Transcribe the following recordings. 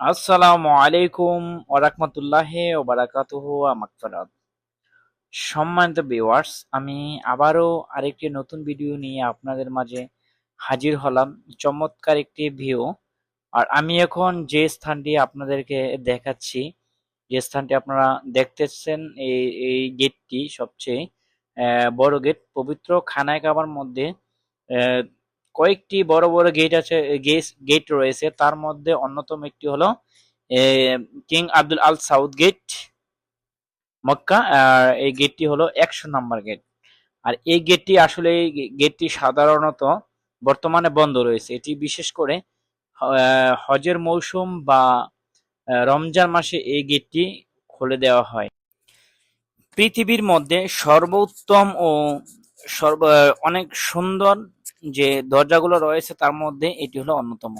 আসসালামু আলাইকুম ওরহমতুল্লাহ ওবারাকাতুহ মাকফরাত সম্মানিত ভিউয়ার্স আমি আবারও আরেকটি নতুন ভিডিও নিয়ে আপনাদের মাঝে হাজির হলাম। চমৎকার একটি ভিউ আর আমি এখন যে স্থানটি আপনাদেরকে দেখাচ্ছি, যে স্থানটি আপনারা দেখতেছেন, এই এই গেটটি সবচেয়ে বড় গেট পবিত্র খানায় কাবার মধ্যে কয়েকটি বড় বড় গেট আছে গেট রয়েছে। তার মধ্যে অন্যতম একটি হলো king Abdul Al south gate Mecca. আর এই গেটটি হলো একশো নাম্বার গেট আর এই গেটটি আসলে গেটটি সাধারণত বর্তমানে বন্ধ রয়েছে। এটি বিশেষ করে হজের মৌসুম বা রমজান মাসে এই গেটটি খুলে দেওয়া হয়। পৃথিবীর মধ্যে সর্বোত্তম ও সর্ব অনেক সুন্দর যে দরজাগুলো রয়েছে তার মধ্যে এটি হলো অন্যতম।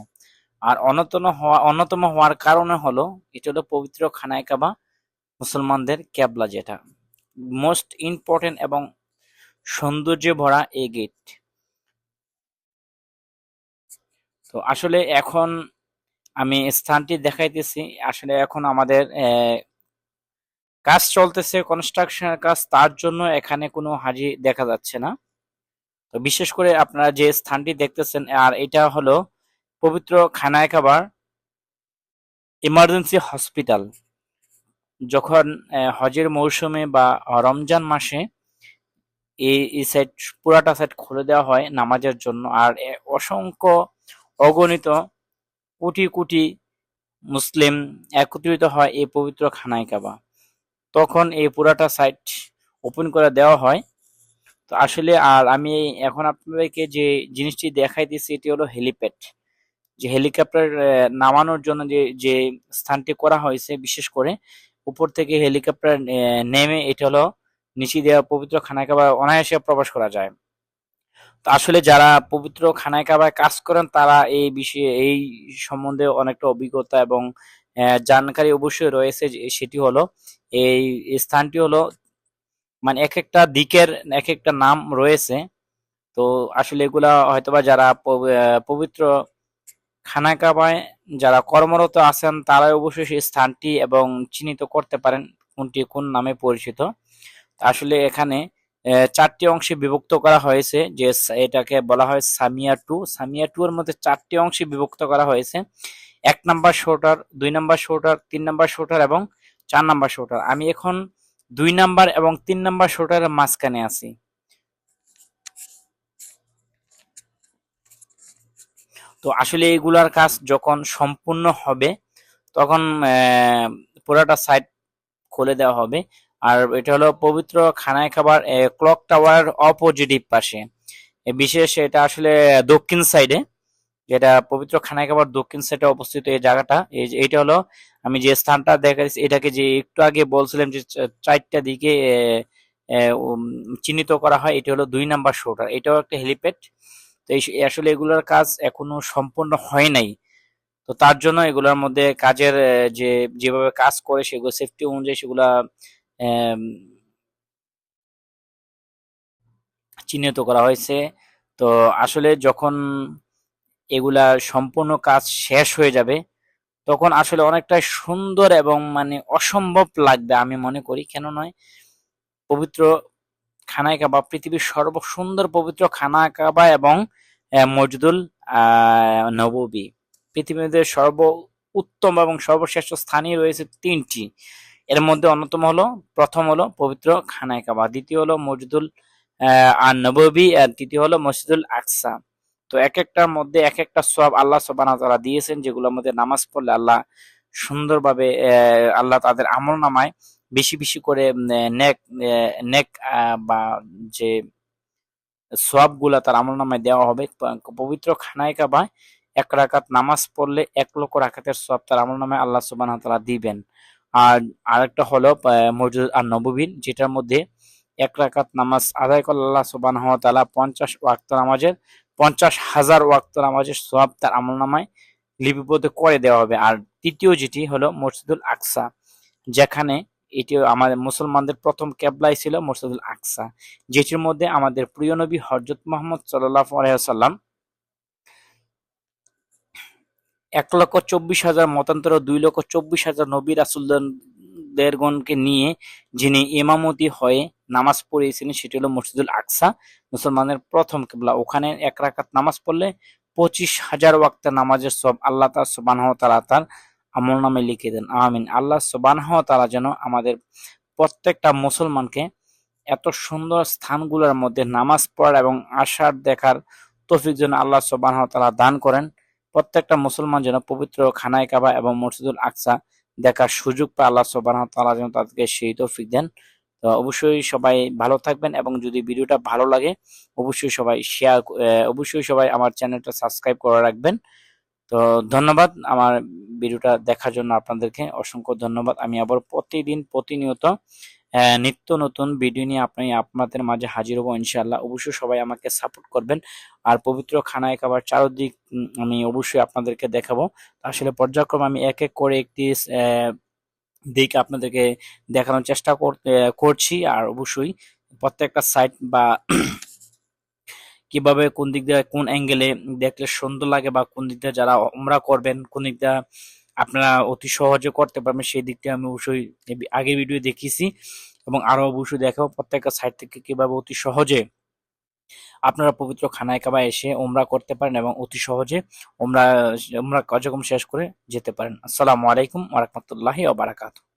আর অন্যতম হওয়া, অন্যতম হওয়ার কারণে হলো, এটি হলো পবিত্র খানায় কাবা মুসলমানদের ক্যাবলা যেটা। মোস্ট ইম্পর্টেন্ট এবং সৌন্দর্যে ভরা এই গেট তো আসলে এখন আমি স্থানটি দেখাইতেছি। আসলে এখন আমাদের কাজ চলতেছে কনস্ট্রাকশনের কাজ, তার জন্য এখানে কোনো হাজি দেখা যাচ্ছে না। তো বিশেষ করে আপনারা যে স্থানটি দেখতেছেন, আর এটা হলো পবিত্র খানায় খাবার ইমার্জেন্সি হসপিটাল। যখন হজের মৌসুমে বা রমজান মাসে এই সাইড পুরাটা সাইড খুলে দেওয়া হয় নামাজের জন্য। আর অসংখ্য অগণিত কোটি কোটি মুসলিম একত্রিত হয় এই পবিত্র খানায় কাবা তখন এই পুরাটা সাইট ওপেন করে দেওয়া হয়। তো আসলে আর আমি এখন আপনাদেরকে যে জিনিসটি দেখাই দেখাইতেছি এটি হলো হেলিপ্যাড। যে হেলিকপ্টার নামানোর জন্য যে যে স্থানটি করা হয়েছে, বিশেষ করে উপর থেকে হেলিকপ্টার নেমে, এটা হলো নিচে দেওয়া পবিত্র খানায় অনায়াসে প্রবেশ করা যায়। তো আসলে যারা পবিত্র খানায় কাবায় কাজ করেন, তারা এই বিষয়ে, এই সম্বন্ধে অনেকটা অভিজ্ঞতা এবং জানকারি অবশ্যই রয়েছে সেটি হলো এই স্থানটি হলো মানে এক একটা দিকের এক একটা নাম রয়েছে। তো আসলে এগুলা হয়তোবা যারা পবিত্র খানা কাবায় যারা কর্মরত আছেন, তারাই অবশ্যই সেই স্থানটি এবং চিহ্নিত করতে পারেন কোনটি কোন নামে পরিচিত। আসলে এখানে চারটি অংশে বিভক্ত করা হয়েছে, যে এটাকে বলা হয় সামিয়া টু। সামিয়া টু এর মধ্যে চারটি অংশে বিভক্ত করা হয়েছে। এক নাম্বার শোটার, দুই নাম্বার শোটার, তিন নাম্বার শোটার এবং চার নাম্বার শোটার। আমি এখন দুই নাম্বার এবং তিন নাম্বার শোটারের মাঝখানে আছি। তো আসলে এগুলার কাজ যখন সম্পূর্ণ হবে, তখন পুরোটা সাইড খুলে দেওয়া হবে। আর এটা হলো পবিত্র খানায় খাবার ক্লক টাওয়ার অপোজিটিভ পাশে। বিশেষ এটা আসলে দক্ষিণ সাইডে যেটা পবিত্র খানায় খাবার দক্ষিণ সাইডে অবস্থিত এই জায়গাটা, এই এইটা হলো আমি যে স্থানটা দেখাচ্ছি এটাকে যে একটু আগে বলছিলাম যে চারটা দিকে চিহ্নিত করা হয়, এটা হলো দুই নাম্বার শোটার এটাও একটা হেলিপ্যাড। তো এই আসলে এগুলোর কাজ এখনও সম্পূর্ণ হয় নাই। তো তার জন্য এগুলোর মধ্যে কাজের যে, যেভাবে কাজ করে সেগুলো সেফটি অনুযায়ী সেগুলা চিহ্নিত করা হয়েছে। তো আসলে যখন এগুলা সম্পূর্ণ কাজ শেষ হয়ে যাবে তখন আসলে অনেকটা সুন্দর এবং মানে অসম্ভব লাগবে আমি মনে করি। কেন নয়? পবিত্র খানায় কাবা পৃথিবীর সর্ব সুন্দর পবিত্র খানা কাবা এবং আহ, নববী। পৃথিবীতে সর্ব উত্তম এবং সর্বশ্রেষ্ঠ স্থানই রয়েছে তিনটি। এর মধ্যে অন্যতম হলো প্রথম হলো পবিত্র খানায় কাবা দ্বিতীয় হলো মসজিদুল আর নববী আর তৃতীয় হলো মসজিদুল আকসা। তো এক একটার মধ্যে এক একটা সব আল্লাহ সুবহানাহু তারা দিয়েছেন, যেগুলোর মধ্যে নামাজ পড়লে আল্লাহ সুন্দরভাবে আল্লাহ তাদের আমল নামায়, বেশি বেশি করে নেক নেক বা যে সোয়াবগুলা তার আমল নামায় দেওয়া হবে। পবিত্র খানায় কাবায় এক রাকাত নামাজ পড়লে এক লক্ষ রাকাতের সব তার আমল নামায় আল্লাহ সুবহানাহু তারা দিবেন। আর আরেকটা হলো মসজিদ আর নববীর যেটার মধ্যে এক রাকাত নামাজ আদায় করলে আল্লাহ সুবহানাহু ওয়া তাআলা পঞ্চাশ ওয়াক্ত নামাজের পঞ্চাশ হাজার ওয়াক্ত নামাজের সোয়াব তার আমল নামায় লিপিবদ্ধ করে দেওয়া হবে। আর তৃতীয় যেটি হলো মসজিদুল আকসা, যেখানে এটি আমাদের মুসলমানদের প্রথম ক্যাবলাই ছিল মসজিদুল আকসা, যেটির মধ্যে আমাদের প্রিয় নবী হজরত মোহাম্মদ সাল্লাহ আলাইসাল্লাম এক লক্ষ চব্বিশ হাজার মতান্তর দুই লক্ষ চব্বিশ হাজার নবী রাসুলদের গণকে নিয়ে যিনি ইমামতি হয়ে নামাজ পড়িয়েছিলেন, সেটি হলো মসজিদুল আকসা, মুসলমানের প্রথম কেবলা। ওখানে এক রাকাত নামাজ পড়লে পঁচিশ হাজার ওয়াক্ত নামাজের সব আল্লাহ তার সুবাহ তালা তার আমল নামে লিখে দেন। আমিন। আল্লাহ সুবাহ তালা যেন আমাদের প্রত্যেকটা মুসলমানকে এত সুন্দর স্থানগুলোর মধ্যে নামাজ পড়ার এবং আশার দেখার তৌফিক যেন আল্লাহ সুবাহ তালা দান করেন। প্রত্যেকটা মুসলমান যেন পবিত্র খানায় কাবা এবং মসজিদুল আকসা দেখার সুযোগ পায়। আল্লাহ সুবাহ তালা যেন তাদেরকে সেই তৌফিক দেন। তো অবশ্যই সবাই ভালো থাকবেন এবং যদি ভিডিওটা ভালো লাগে, অবশ্যই সবাই শেয়ার অবশ্যই সবাই আমার চ্যানেলটা সাবস্ক্রাইব করে রাখবেন। তো ধন্যবাদ আমার ভিডিওটা দেখার জন্য আপনাদেরকে। অসংখ্য ধন্যবাদ। আমি আবার প্রতিদিন প্রতিনিয়ত নিত্য নতুন ভিডিও নিয়ে আপনি আপনাদের মাঝে হাজির হব ইনশাআল্লাহ। অবশ্যই সবাই আমাকে সাপোর্ট করবেন। আর পবিত্র খানায় খাবার চারদিক আমি অবশ্যই আপনাদেরকে দেখাবো। আসলে পর্যায়ক্রমে আমি এক এক করে একটি দিক আপনাদেরকে দেখানোর চেষ্টা করতে করছি। আর অবশ্যই প্রত্যেকটা সাইট বা কীভাবে কোন দিক দিয়ে, কোন অ্যাঙ্গেলে দেখলে সুন্দর লাগে বা কোন দিক দিয়ে যারা উমরা করবেন, কোন দিক দিয়ে আপনারা অতি সহজে করতে পারবেন, সেই দিকটা আমি অবশ্যই আগের ভিডিও দেখিয়েছি। এবং আরও অবশ্যই দেখাবো প্রত্যেকটা সাইট থেকে কীভাবে অতি সহজে আপনারা পবিত্র খানায় কাবা এসে ওমরা করতে পারেন এবং অতি সহজে ওমরা ওমরা কার্যক্রম শেষ করে যেতে পারেন। আসসালামু আলাইকুম ওয়া রাহমাতুল্লাহি ওয়া বারাকাতুহু।